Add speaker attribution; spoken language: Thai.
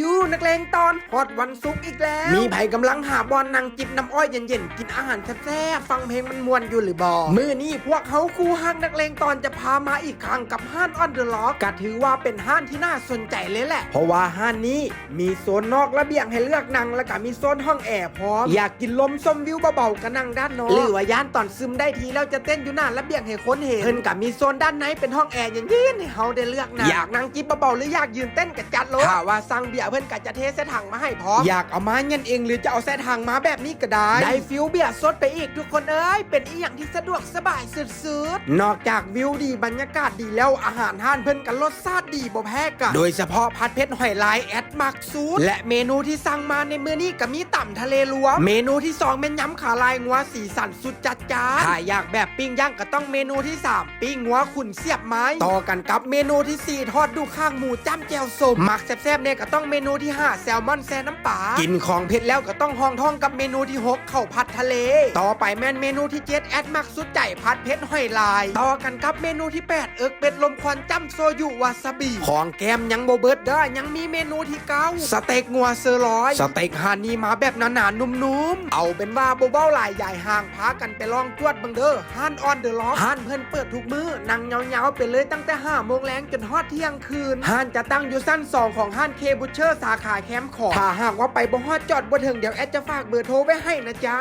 Speaker 1: ยู นักเลงตอนฮอดวันศุกร์อีกแล้ว มีไผกำลังหาบอลนั่งจิบน้ำอ้อยเย็นๆ กินอาหารแซ่บๆฟังเพลงมันมวนอยู่หรือบอมือนี้พวกเขาคู่ห้างนักเลงตอนจะพามาอีกครั้งกับห้านออนเดอะล็อกก็ถือว่าเป็นห้านที่น่าสนใจเลยแหละ เพราะว่าห้านนี้มีโซนนอกระเบียงให้เลือกนั่งแล้วก็มีโซนห้องแอร์พร้อมอยากกินลมชมวิวเบาๆก็นั่งด้านนอกหรือว่าย่านตอนซึมได้ทีแล้วจะเต้นอยู่หน้าระเบียงให้คนเห็นเพิ่นก็มีโซนด้านในเป็นห้องแอร์เย็นๆให้เฮาได้เลือกนั่งอยากนั่งจิบเบาๆหรืออยากยืนเต้นก็จัดเลยถ้าว่าสั่งเบียร์เพิ่นก็จะเทใส่ถังมาให้พร้อม อยากเอามาเงินเองหรือจะเอาใส่ถังมาแบบนี้ก็ได้ ได้ฟิลเบียร์สดไปอีกทุกคนเอ้ย เป็นอีหยังที่สะดวกสบายสุดๆ นอกจากวิวดีบรรยากาศดีแล้วอาหารห้านเพิ่นก็รสชาติดีบ่แพ้กัน โดยเฉพาะผัดเผ็ดหอยลายแอดมักซูดและเมนูที่สั่งมาในมื้อนี้ก็มีต่ำทะเลรวม เมนูที่สองเป็นยำขาลายงัวสีสันสุดจัดจ้านถ้าอยากแบบปิ้งย่างก็ต้องเมนูที่สามปิ้งงัวขุนเสียบไม้ ต่อกันกับเมนูที่สี่ทอดดูข้างหมูจ้ำแจ่วสมหมักแซ่บๆเนี่ยก็ต้องเมนูที่ห้าแซลมอนแซน้ำปลากินของเผ็ดแล้วก็ต้องห้องท่องกับเมนูที่หกข้าผัดทะเล ต่อไปแม่นเมนูที่เจ็ดแอดมักสุดใจผัดเผ็ดหอยลาย ต่อกันกับเมนูที่แปดเอิกเป็ดลมควันจ้ำโซยุวาซาบิของแกมยังโบเบิร์ดได้ยังมีเมนูที่เก้าสเต็กงัวเซอร์อย สเต็กฮานีมาแบบหนาๆนุ่มๆ เอาเป็นว่าโบเบาหลายใหญ่ห่างพากันไปลองจวดบังเด้อห้านออนเดอะล็อกห้านเพื่อนเปิดทุกมื้อนั่งเงาๆไปเลยตั้งแต่ห้าโมงแรงจนฮอดเที่ยงคืนห้านจะตั้งอยู่สั้นสองของห้านเคบูเชอร์สาขาแคมป์ของถ้าหากว่าไปบ่ฮอดจอดบ่ถึงเดี๋ยวแอดจะฝากเบอร์โทรไว้ให้นะจ๊ะ